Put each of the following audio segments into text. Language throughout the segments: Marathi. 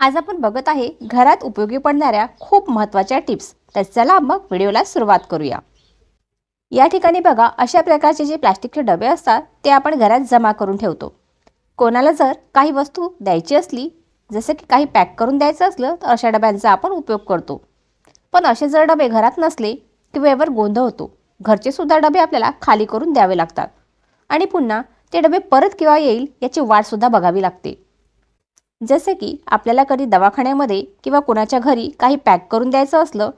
आज आपण बघत आहे घरात उपयोगी पडणाऱ्या खूप महत्त्वाच्या टिप्स. तर चला मग व्हिडिओला सुरुवात करूया. या ठिकाणी बघा अशा प्रकारचे जे प्लास्टिकचे डबे असतात ते आपण घरात जमा करून ठेवतो. कोणाला जर काही वस्तू द्यायची असली जसं की काही पॅक करून द्यायचं असलं तर अशा डब्यांचा आपण उपयोग करतो. पण असे जर डबे घरात नसले की वेळेवर गोंधळ होतो. घरचे सुद्धा डबे आपल्याला खाली करून द्यावे लागतात. आणि पुन्हा ते डबे परत केव्हा येईल याची वाटसुद्धा बघावी लागते. जसे की आपल्याला कधी दवाखान्यामध्ये किंवा कोणाच्या घरी काही पॅक करून द्यायचं असलं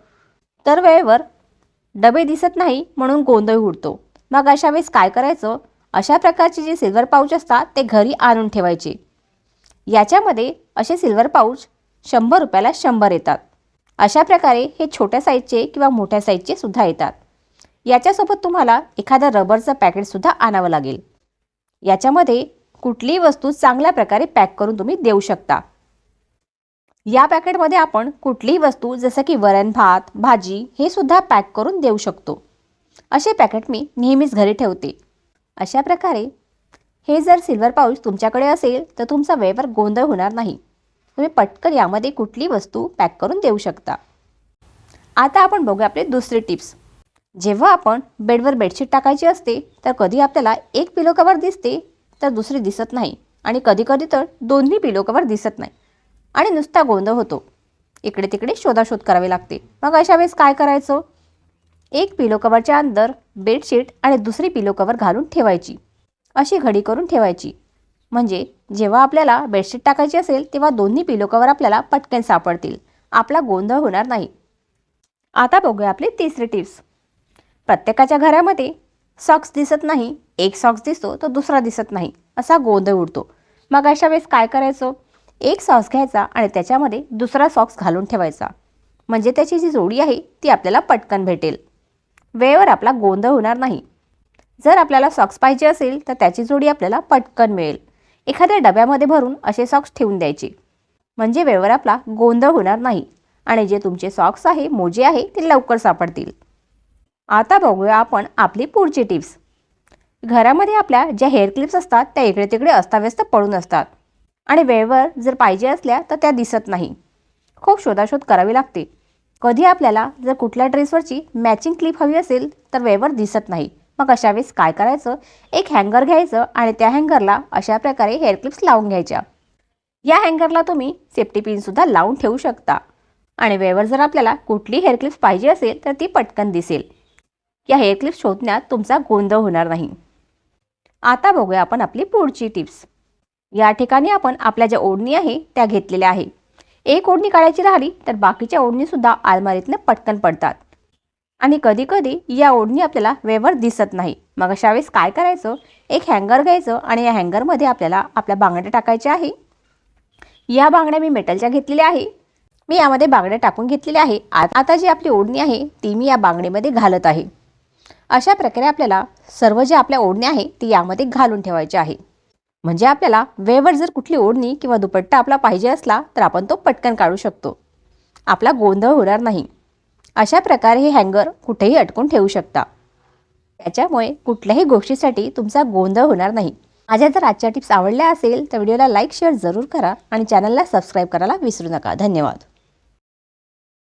तर वेळेवर डबे दिसत नाही म्हणून गोंधळ उडतो. मग अशा वेळेस काय करायचं? अशा प्रकारचे जे सिल्वर पाऊच असतात ते घरी आणून ठेवायचे. याच्यामध्ये असे सिल्वर पाऊच शंभर रुपयाला शंभर येतात. अशा प्रकारे हे छोट्या साईजचे किंवा मोठ्या साईजचे सुद्धा येतात. याच्यासोबत तुम्हाला एखादं रबरचं पॅकेटसुद्धा आणावं लागेल. याच्यामध्ये कुठलीही वस्तू चांगल्या प्रकारे पॅक करून तुम्ही देऊ शकता. या पॅकेटमध्ये आपण कुठलीही वस्तू जसं की वरण भात भाजी हे सुद्धा पॅक करून देऊ शकतो. असे पॅकेट मी नेहमीच घरी ठेवते. अशा प्रकारे हे जर सिल्वर पाऊच तुमच्याकडे असेल तर तुमचा वेळेवर गोंधळ होणार नाही. तुम्ही पटकन यामध्ये कुठली वस्तू पॅक करून देऊ शकता. आता आपण बघूया आपले दुसरे टिप्स. जेव्हा आपण बेडवर बेडशीट टाकायची असते तर कधी आपल्याला एक पिलो कवर दिसते तर दुसरी दिसत नाही. आणि कधीकधी तर दोन्ही पिलोकवर दिसत नाही. आणि नुसता गोंधळ होतो. इकडे तिकडे शोधाशोध करावी लागते. मग अशा वेळेस काय करायचं? एक पिलो कवरच्या अंदर बेडशीट आणि दुसरी पिलो कवर घालून ठेवायची. अशी घडी करून ठेवायची. म्हणजे जेव्हा आपल्याला बेडशीट टाकायची असेल तेव्हा दोन्ही पिलो कवर आपल्याला पटकन सापडतील. आपला गोंधळ होणार नाही. आता बघूया आपली तिसरी टिप्स प्रत्येकाच्या घरामध्ये सॉक्स दिसत नाही एक सॉक्स दिसतो तर दुसरा दिसत नाही असा गोंधळ उडतो. मग अशा वेळेस काय करायचं? एक सॉक्स घ्यायचा आणि त्याच्यामध्ये दुसरा सॉक्स घालून ठेवायचा. म्हणजे त्याची जी जोडी आहे ती आपल्याला पटकन भेटेल. वेळेवर आपला गोंधळ होणार नाही. जर आपल्याला सॉक्स पाहिजे असेल तर त्याची जोडी आपल्याला पटकन मिळेल. एखाद्या डब्यामध्ये भरून असे सॉक्स ठेवून द्यायचे. म्हणजे वेळेवर आपला गोंधळ होणार नाही. आणि जे तुमचे सॉक्स आहे मोजे आहे ते लवकर सापडतील. आता बघूया आपण आपली पुढची टिप्स. घरामध्ये आपल्या ज्या हेअर क्लिप्स असतात त्या इकडे तिकडे अस्ताव्यस्त पडून असतात. आणि वेळेवर जर पाहिजे असल्या तर त्या दिसत नाही. खूप शोधाशोध करावी लागते. कधी आपल्याला जर कुठल्या ड्रेसवरची मॅचिंग क्लिप हवी असेल तर वेळेवर दिसत नाही. मग अशा वेळेस काय करायचं? एक हँगर घ्यायचं आणि त्या हँगरला अशा प्रकारे हेअर क्लिप्स लावून घ्यायच्या. या हँगरला तुम्ही सेफ्टी पिनसुद्धा लावून ठेवू शकता. आणि वेळेवर जर आपल्याला कुठली हेअर क्लिप्स पाहिजे असेल तर ती पटकन दिसेल. या हेअर क्लिप्स शोधण्यात तुमचा गोंधळ होणार नाही. आता बघूया आपण आपली पुढची टिप्स या ठिकाणी आपण आपल्या ज्या ओढणी आहे त्या घेतलेल्या आहे. एक ओढणी काढायची राहिली तर बाकीच्या ओढणीसुद्धा आलमारीतनं पटकन पडतात. आणि कधीकधी या ओढणी आपल्याला वेवर दिसत नाही. मग अशा वेळेस काय करायचं? एक हँगर घ्यायचं आणि या हँगरमध्ये आपल्याला आपल्या बांगड्या टाकायच्या आहे. या बांगड्या मी मेटलच्या घेतलेल्या आहे. मी यामध्ये बांगड्या टाकून घेतलेल्या आहे. आता जी आपली ओढणी आहे ती मी या बांगडीमध्ये घालत आहे. अशा प्रकारे आपल्याला सर्व जे आपल्या ओढण्या आहे ती यामध्ये घालून ठेवायची आहे. म्हणजे आपल्याला वेळेवर जर कुठली ओढणी किंवा दुपट्टा आपला पाहिजे असला तर आपण तो पटकन काढू शकतो. आपला गोंधळ होणार नाही. अशा प्रकारे हे हँगर कुठेही अटकून ठेवू शकता. त्याच्यामुळे कुठल्याही गोष्टीसाठी तुमचा गोंधळ होणार नाही. माझ्या जर आजच्या टिप्स आवडल्या असेल तर व्हिडिओला लाईक शेअर जरूर करा आणि चॅनलला सबस्क्राईब करायला विसरू नका. धन्यवाद.